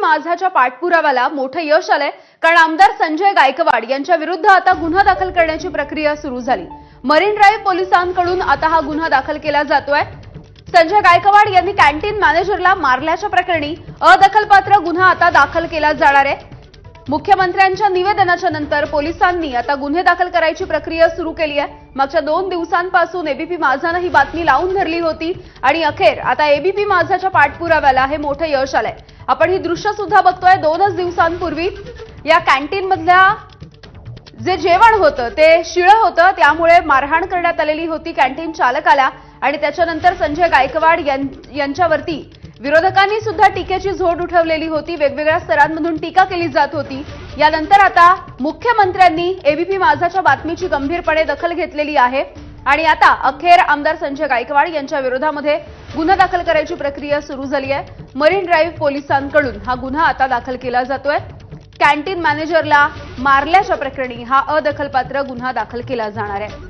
माझाच्या पाठपुराव्याला मोठं यश आलंय. कारण आमदार संजय गायकवाड यांच्या विरुद्ध आता गुन्हा दाखल करण्याची प्रक्रिया सुरू झाली. मरीन ड्राईव्ह पोलिसांकडून आता हा गुन्हा दाखल केला जातोय. संजय गायकवाड यांनी कॅन्टीन मॅनेजरला मारल्याच्या प्रकरणी अदखलपात्र गुन्हा आता दाखल केला जाणार आहे. मुख्यमंत्र्यांच्या निवेदनाच्या नंतर पोलिसांनी आता गुन्हे दाखल करायची प्रक्रिया सुरू केली आहे. मागच्या दोन दिवसांपासून एबीपी माझानं ही बातमी लावून धरली होती. आणि अखेर आता एबीपी माझाच्या पाठपुराव्याला हे मोठं यश आलंय. आपण ही दृश्य सुद्धा बघतोय दोनच दिवसांपूर्वी. या कॅन्टीन मधल्या जे जेवण होतं ते शिळं होतं त्यामुळे मारहाण करण्यात आलेली होती कॅन्टीन चालकाला आणि त्याच्यानंतर संजय गायकवाड यां- यांच्यावरती विरोधकांनी सुद्धा टीकेची झोड उठवलेली होती. वेगवेगळ्या स्तरांमधून टीका केली जात होती. यानंतर आता मुख्यमंत्र्यांनी एबीपी माझाच्या बातमीची गंभीरपणे दखल घेतलेली आहे आणि आता अखेर आमदार संजय गायकवाड यांच्या विरोधामध्ये गुन्हा दाखल करायची प्रक्रिया सुरू झाली आहे. मरीन ड्राईव्ह पोलिसांकडून हा गुन्हा आता दाखल केला जातोय. कॅन्टीन मॅनेजरला मारल्याच्या प्रकरणी हा अदखलपात्र गुन्हा दाखल केला जाणार आहे.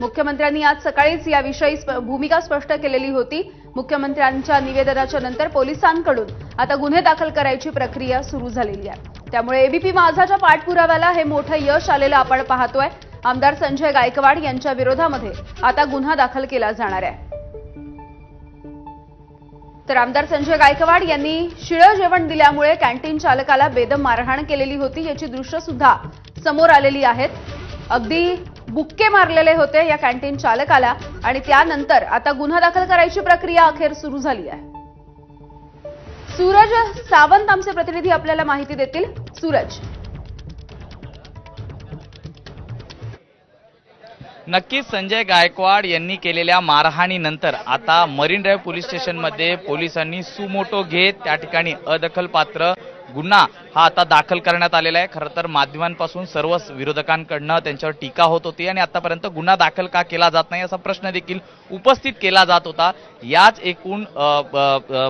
मुख्यमंत्र्यांनी आज सकाळीच याविषयी भूमिका स्पष्ट केलेली होती. मुख्यमंत्र्यांच्या निवेदनाच्या नंतर पोलिसांकडून आता गुन्हे दाखल करायची प्रक्रिया सुरू झालेली आहे. त्यामुळे एबीपी माझाच्या पाठपुराव्याला हे मोठं यश आलेलं आपण पाहतोय. आमदार संजय गायकवाड यांच्या विरोधामध्ये आता गुन्हा दाखल केला जाणार आहे. तर आमदार संजय गायकवाड यांनी शिळं जेवण दिल्यामुळे कॅन्टीन चालकाला बेदम मारहाण केलेली होती याची दृश्य सुद्धा समोर आलेली आहेत. अगदी बुक्के मारलेले होते या कॅन्टीन चालकाला आणि त्यानंतर आता गुन्हा दाखल करायची प्रक्रिया अखेर सुरू झाली आहे. सूरज सावंत आमचे प्रतिनिधी आपल्याला माहिती देतील. सूरज नक्कीच संजय गायकवाड यांनी केलेल्या मारहाणीनंतर आता मरीन ड्राईव्ह पोलीस स्टेशनमध्ये पोलिसांनी सुमोटो घेत त्या ठिकाणी अदखलपात्र गुन्हा हा आता दाखल करण्यात आलेला आहे. खरं तर माध्यमांपासून सर्व विरोधकांकडनं त्यांच्यावर टीका होत होती आणि आतापर्यंत गुन्हा दाखल का केला जात नाही असा प्रश्न देखील उपस्थित केला जात होता. याच एकूण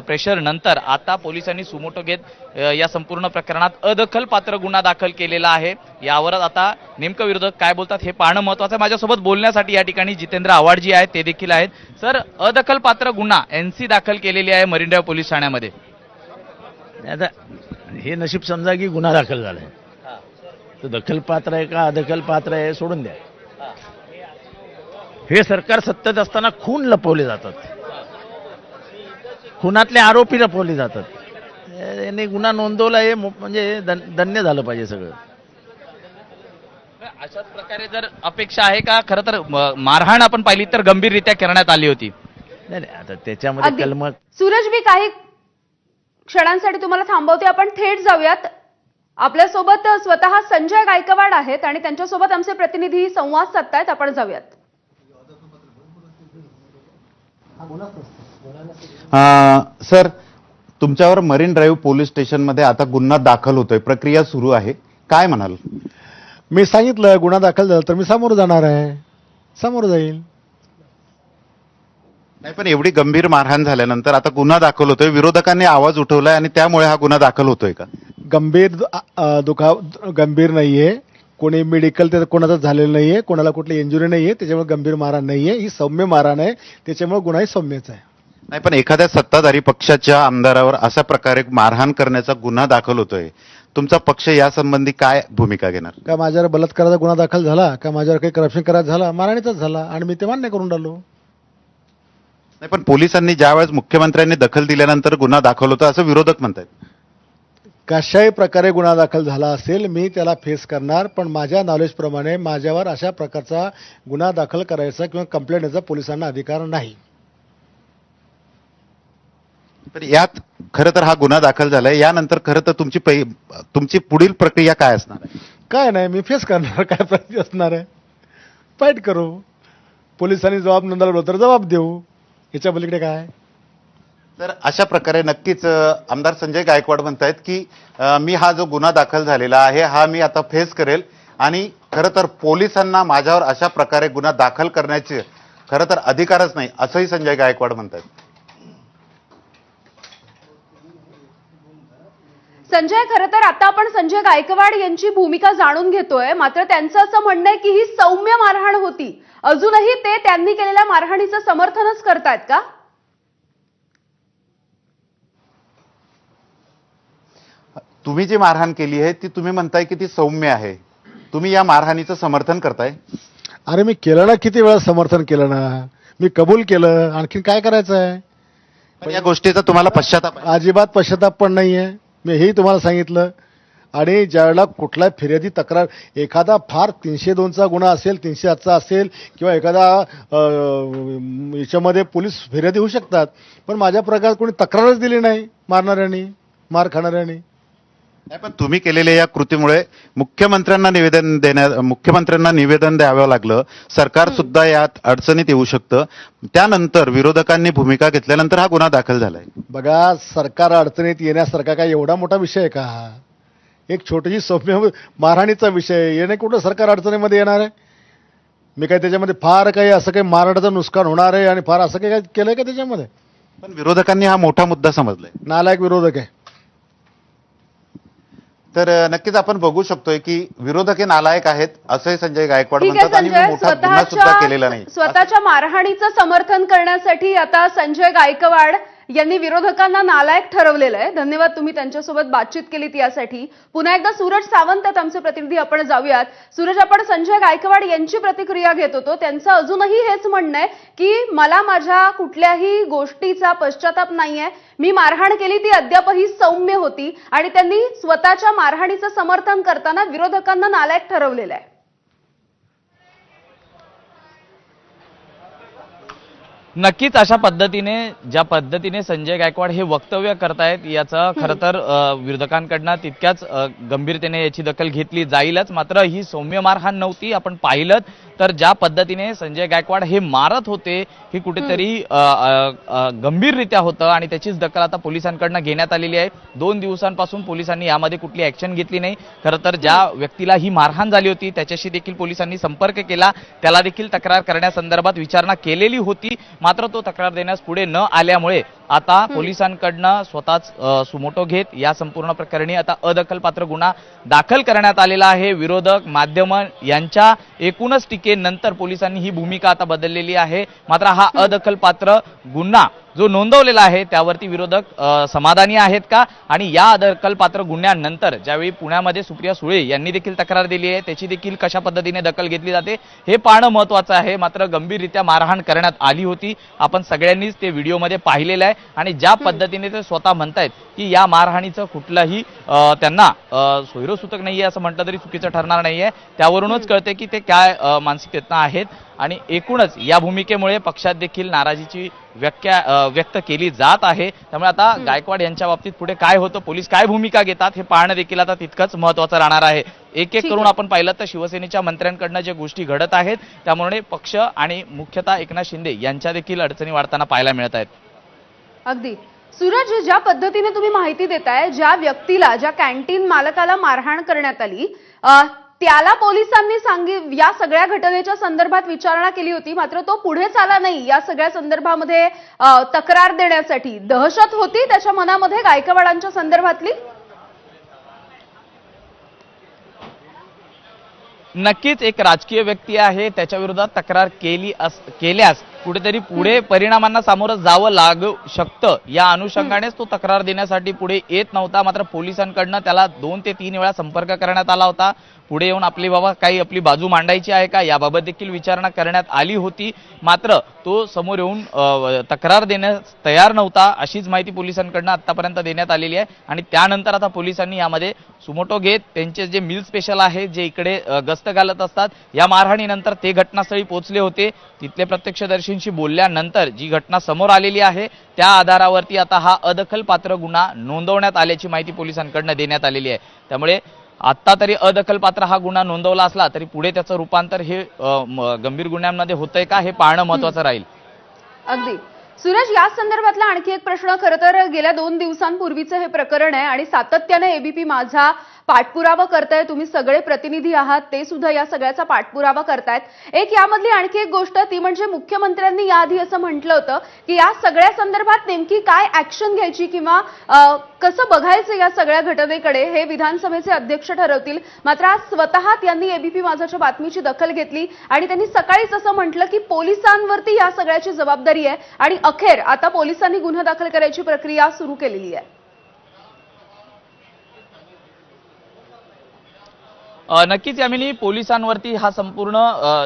प्रेशर नंतर आता पोलिसांनी सुमोटो घेत या संपूर्ण प्रकरणात अदखलपात्र गुन्हा दाखल केलेला आहे. यावरच आता नेमकं विरोधक काय बोलतात हे पाहणं महत्वाचं आहे. माझ्यासोबत बोलण्यासाठी या ठिकाणी जितेंद्र आव्हाडजी आहेत ते देखील आहेत. सर अदखलपात्र गुन्हा एनसी दाखल केलेली आहे मरिंडा पोलीस ठाण्यामध्ये. आता हे नशीब समजा की गुन्हा दाखल झालाय. तर दखलपात्र आहे का अदखलपात्र आहे सोडून द्या. हे. सरकार सत्तेत असताना खून लपवले जातात. खुनातले आरोपी लपवले जातात. हे- यांनी गुन्हा नोंदवला हे म्हणजे दन- धन्य झालं पाहिजे सगळं. अशाच प्रकारे जर अपेक्षा आहे का? खरं तर मारहाण आपण पाहिली तर गंभीररित्या करण्यात आली होती. नाही नाही आता त्याच्यामध्ये. कलम सूरज मी काही क्षणांसाठी तुम्हाला थांबवते. आपण थेट जाऊयात. आपल्यासोबत स्वतः संजय गायकवाड आहेत आणि त्यांच्यासोबत आमचे प्रतिनिधी संवाद साधतायत. आपण जाऊयात. सर तुमच्यावर मरीन ड्राईव्ह पोलीस स्टेशनमध्ये आता गुन्हा दाखल होतोय. प्रक्रिया सुरू आहे. काय म्हणाल? मी सांगितलं गुन्हा दाखल झाला तर मी समोर जाणार आहे. समोर जाईल. नाही पण एवढी गंभीर मारहाण झाल्यानंतर आता गुन्हा दाखल होतोय. विरोधकांनी आवाज उठवलाय आणि त्यामुळे हा गुन्हा दाखल होतोय का? गंभीर दु- अ- अ, दुखाव गंभीर नाहीये. कोणी मेडिकल ते कोणाचं झालेलं नाहीये कोणाला कुठली इंजुरी नाहीये त्याच्यामुळे गंभीर मारहाण नाहीये. ही सौम्य मारहाण आहे. त्याच्यामुळे गुन्हाही सौम्यच आहे. नाही पण एखाद्या सत्ताधारी पक्षाच्या आमदारावर अशा प्रकारे मारहाण करण्याचा गुन्हा दाखल होतोय. तुमचा पक्ष यासंबंधी काय भूमिका घेणार? का माझ्यावर बलात्काराचा गुन्हा दाखल झाला? का माझ्यावर काही करप्शन करायचं झाला? मारहाणीचाच झाला. आणि मी ते मान्य करून राहिलो. नाही पण पोलिसांनी ज्यावेळेस मुख्यमंत्र्यांनी दखल दिल्यानंतर गुन्हा दाखल होता असं विरोधक म्हणतात कशाही प्रकारे गुन्हा दाखल झाला असेल मी त्याला फेस करणार पण माझ्या नॉलेजप्रमाणे माझ्यावर अशा प्रकारचा गुन्हा दाखल करायचा किंवा कंप्लेंट द्यायचा पोलिसांना अधिकार नाही. तर यात खरं तर हा गुन्हा दाखल झालाय यानंतर खरं तर तुमची पै तुमची पुढील प्रक्रिया काय असणार आहे? काय नाही मी फेस करणार काय प्रयत्न असणार आहे? फाईट करू. पोलिसांनी जबाब नोंदवला तर जबाब देऊ. याच्या पलीकडे काय? तर अशा प्रकारे नक्कीच आमदार संजय गायकवाड म्हणतायत की अ, मी हा जो गुन्हा दाखल झालेला आहे हा मी आता फेस करेल. आणि खरं तर पोलिसांना माझ्यावर अशा प्रकारे गुन्हा दाखल करण्याचे खरं तर अधिकारच नाही असंही संजय गायकवाड म्हणतात संजय खरं तर आता आपण संजय गायकवाड यांची भूमिका जाणून घेतोय. मात्र त्यांचं असं म्हणणं आहे की ही सौम्य मारहाण होती. अजूनही ते त्यांनी केलेल्या मारहाणीचं समर्थनच करतायत का? तुम्ही जी मारहाण केली आहे ती तुम्ही म्हणताय की ती सौम्य आहे. तुम्ही या मारहाणीचं समर्थन करताय? अरे मी केलं ना किती वेळा समर्थन केलं ना? मी कबूल केलं. आणखीन काय करायचं आहे पण या गोष्टीचा तुम्हाला पश्चाताप. अजिबात पश्चाताप पण नाही आहे मी हेही तुम्हाला सांगितलं. आणि ज्यावेळेला कुठला फिर्यादी तक्रार एखादा फार तीनशे दोनचा गुन्हा असेल तीनशे आठचा असेल किंवा एखादा याच्यामध्ये पोलीस फिर्यादी होऊ शकतात पण माझ्या प्रकारात कोणी तक्रारच दिली नाही मारणाऱ्यांनी मार खाणाऱ्यांनी. नाही पण तुम्ही केलेल्या या कृतीमुळे मुख्यमंत्र्यांना निवेदन देण्या मुख्यमंत्र्यांना निवेदन द्यावं लागलं. सरकार सुद्धा यात अडचणीत येऊ शकतं. त्यानंतर विरोधकांनी भूमिका घेतल्यानंतर हा गुन्हा दाखल झालाय. बघा सरकार अडचणीत येण्यासारखा काय एवढा मोठा विषय आहे का? हा? एक छोटीशी सौम्य मारहाणीचा विषय आहे. येणे कुठं सरकार अडचणीमध्ये येणार आहे? मी काय त्याच्यामध्ये फार काही असं काही मारडाचं नुकसान होणार आहे आणि फार असं काही काय केलंय का त्याच्यामध्ये? पण विरोधकांनी हा मोठा मुद्दा समजलाय. नालायक विरोधक आहे. तर नक्कीच आपण बघू शकतोय की विरोधक हे नालायक आहेत असंही संजय गायकवाड ठीक आहे म्हणतात आणि मी मोठा गुन्हा सुद्धा केलेला नाही. स्वतःच्या मारहाणीचं समर्थन करण्यासाठी आता संजय गायकवाड यांनी विरोधकांना नालायक ठरवलेलं आहे. धन्यवाद तुम्ही त्यांच्यासोबत बातचीत केलीत यासाठी. पुन्हा एकदा सूरज सावंत आहेत आमचे प्रतिनिधी आपण जाऊयात. सूरज आपण संजय गायकवाड यांची प्रतिक्रिया घेत होतो. त्यांचं अजूनही हेच म्हणणं आहे की मला माझ्या कुठल्याही गोष्टीचा पश्चाताप नाहीये. मी मारहाण केली ती अद्यापही सौम्य होती आणि त्यांनी स्वतःच्या मारहाणीचं समर्थन करताना विरोधकांना नालायक ठरवलेलं आहे. नक्कीच अशा पद्धतीने ज्या पद्धतीने संजय गायकवाड हे वक्तव्य करतायत याचा खरं तर विरोधकांकडनं तितक्याच गंभीरतेने याची दखल घेतली जाईलच. मात्र ही सौम्य मारहाण नव्हती आपण पाहिलं तर ज्या पद्धतीने संजय गायकवाड हे मारत होते ही कुठेतरी गंभीररित्या होतं आणि त्याचीच दखल आता पोलिसांकडनं घेण्यात आलेली आहे. दोन दिवसांपासून पोलिसांनी यामध्ये कुठली ऍक्शन घेतली नाही. खरं तर ज्या व्यक्तीला ही मारहाण झाली होती त्याच्याशी देखील पोलिसांनी संपर्क केला. त्याला देखील तक्रार करण्यासंदर्भात विचारणा केलेली होती. मात्र तो तक्रार देण्यास पुढे न आल्यामुळे आता पोलिसांकडनं स्वतःच सुमोटो घेत या संपूर्ण प्रकरणी आता अदखलपात्र गुन्हा दाखल करण्यात आलेला आहे. विरोधक माध्यम यांच्या एकूणच टीकेनंतर पोलिसांनी ही भूमिका आता बदललेली आहे. मात्र हा अदखलपात्र गुन्हा जो नोंदवलेला आहे त्यावरती विरोधक समाधानी आहेत का? आणि या अदखलपात्र गुन्ह्यानंतर ज्यावेळी पुण्यामध्ये सुप्रिया सुळे यांनी देखील तक्रार दिली आहे त्याची देखील कशा पद्धतीने दखल घेतली जाते हे पाहणं महत्वाचं आहे. मात्र गंभीररित्या मारहाण करण्यात आली होती. आपण सगळ्यांनीच ते व्हिडिओमध्ये पाहिलेलं आहे. आणि ज्या पद्धतीने ते स्वतः म्हणतायत की या मारहाणीचं कुठलंही त्यांना सोयरोसूतक नाहीये असं म्हटलं तरी चुकीचं ठरणार नाहीये. त्यावरूनच कळते की ते काय मानसिकतेतनं आहेत. आणि एकूणच या भूमिकेमुळे पक्षात देखील नाराजीची व्याख्या अ, व्यक्त केली जात आहे. त्यामुळे आता गायकवाड यांच्या बाबतीत पुढे काय होतं पोलीस काय भूमिका घेतात हे पाहणं देखील आता तितकंच महत्वाचं राहणार आहे. एक एक करून. आपण पाहिलं तर शिवसेनेच्या मंत्र्यांकडनं जे गोष्टी घडत आहेत त्यामुळे पक्ष आणि मुख्यतः एकनाथ शिंदे यांच्या देखील अडचणी वाढताना पाहायला मिळत आहेत. अगदी. सूरज ज्या पद्धतीने तुम्ही माहिती देताय ज्या व्यक्तीला ज्या कॅन्टीन मालकाला मारहाण करण्यात आली त्याला पोलिसांनी सांगी या सगळ्या घटनेच्या संदर्भात विचारणा केली होती मात्र तो पुढेच आला नाही. या सगळ्या संदर्भामध्ये तक्रार देण्यासाठी. दहशत होती त्याच्या मनामध्ये गायकवाडांच्या संदर्भातली? नक्कीच एक राजकीय व्यक्ती आहे त्याच्या विरोधात तक्रार केली अस केल्यास कुठेतरी पुढे परिणामांना सामोरं जावं लागू शकतं. या अनुषंगानेच तो तक्रार देण्यासाठी पुढे येत नव्हता मात्र पोलिसांकडनं त्याला दोन ते तीन वेळा संपर्क करण्यात आला होता. पुढे येऊन आपली बाबा काही आपली बाजू मांडायची आहे का? याबाबत देखील विचारणा करण्यात आली होती. मात्र तो समोर येऊन तक्रार देण्यास तयार नव्हता अशीच माहिती पोलिसांकडनं आतापर्यंत देण्यात आलेली आहे. आणि त्यानंतर आता पोलिसांनी यामध्ये सुमोटो घेत त्यांचे जे मिल स्पेशल आहे जे इकडे गस्त घालत असतात या मारहाणीनंतर ते घटनास्थळी पोहोचले होते. तिथले प्रत्यक्षदर्शींशी बोलल्यानंतर जी घटना समोर आलेली आहे त्या आधारावरती आता हा अदखलपात्र गुन्हा नोंदवण्यात आल्याची माहिती पोलिसांकडनं देण्यात आलेली आहे. त्यामुळे आत्ता तरी अदखलपात्र हा गुन्हा नोंदवला असला तरी पुढे त्याचं रूपांतर हे गंभीर गुन्ह्यांमध्ये होतंय का? हे पाहणं महत्वाचं राहील. अगदी. सूरज या संदर्भातला आणखी एक प्रश्न. खरं तर गेल्या दोन दिवसांपूर्वीचं हे प्रकरण आहे आणि सातत्याने एबीपी माझा पाठपुरावा करताय. तुम्ही सगळे प्रतिनिधी आहात ते सुद्धा या सगळ्याचा पाठपुरावा करतायत. एक यामधली आणखी एक गोष्ट ती म्हणजे मुख्यमंत्र्यांनी याआधी असं म्हटलं होतं की या सगळ्या संदर्भात नेमकी काय ऍक्शन घ्यायची किंवा कसं बघायचं या सगळ्या घटनेकडे हे विधानसभेचे अध्यक्ष ठरवतील. मात्र आज स्वतः त्यांनी एबीपी माझाच्या बातमीची दखल घेतली आणि त्यांनी सकाळीच असं म्हटलं की पोलिसांवरती या सगळ्याची जबाबदारी आहे आणि अखेर आता पोलिसांनी गुन्हा दाखल करायची प्रक्रिया सुरू केलेली आहे. नक्कीच यामिनी पोलिसांवरती हा संपूर्ण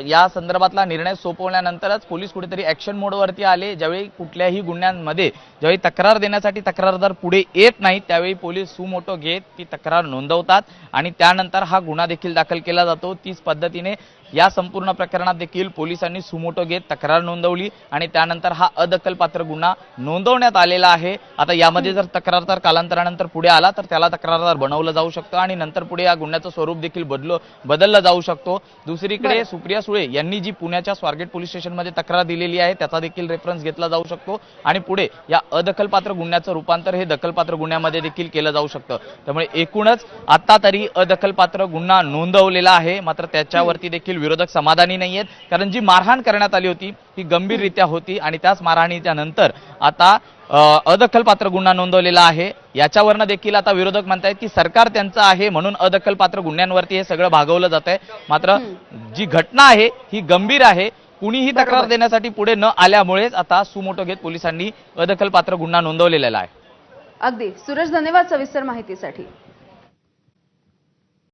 या संदर्भातला निर्णय सोपवल्यानंतरच पोलीस कुठेतरी ऍक्शन मोडवरती आले. ज्यावेळी कुठल्याही गुन्ह्यांमध्ये ज्यावेळी तक्रार देण्यासाठी तक्रारदार पुढे येत नाही त्यावेळी पोलीस सुमोटो घेत ती तक्रार नोंदवतात. आणि त्यानंतर हा गुन्हा देखील दाखल केला जातो. तीच पद्धतीने या संपूर्ण प्रकरणात देखील पोलिसांनी सुमोटो घेत तक्रार नोंदवली आणि त्यानंतर हा अदखलपात्र गुन्हा नोंदवण्यात आलेला आहे. आता यामध्ये जर तक्रारदार कालांतरानंतर पुढे आला तर त्याला तक्रारदार बनवलं जाऊ शकतं आणि नंतर पुढे या गुन्ह्याचं स्वरूप देखील बदल बदललं जाऊ शकतो. दुसरीकडे. सुप्रिया सुळे यांनी जी पुण्याच्या स्वारगेट पोलीस स्टेशनमध्ये तक्रार दिलेली आहे त्याचा देखील रेफरन्स घेतला जाऊ शकतो आणि पुढे या अदखलपात्र गुन्ह्याचं रूपांतर हे दखलपात्र गुन्ह्यामध्ये देखील केलं जाऊ शकतं. त्यामुळे एकूणच आता तरी अदखलपात्र गुन्हा नोंदवलेला आहे मात्र त्याच्यावरती देखील विरोधक समाधानी नाही आहेत कारण जी मारहाण करण्यात आली होती ही गंभीररित्या होती आणि त्याच मारहाणीच्या नंतर आता अदखलपात्र गुन्हा नोंदवलेला आहे. याच्यावरनं देखील आता विरोधक म्हणतायत की सरकार त्यांचं आहे म्हणून अदखलपात्र गुन्ह्यांवरती हे सगळं भागवलं जात आहे मात्र जी घटना आहे ही गंभीर आहे. कुणीही तक्रार. देण्यासाठी पुढे न आल्यामुळेच आता सुमोटो घेत पोलिसांनी अदखलपात्र गुन्हा नोंदवलेला आहे. अगदी. सुरेश धन्यवाद सविस्तर माहितीसाठी.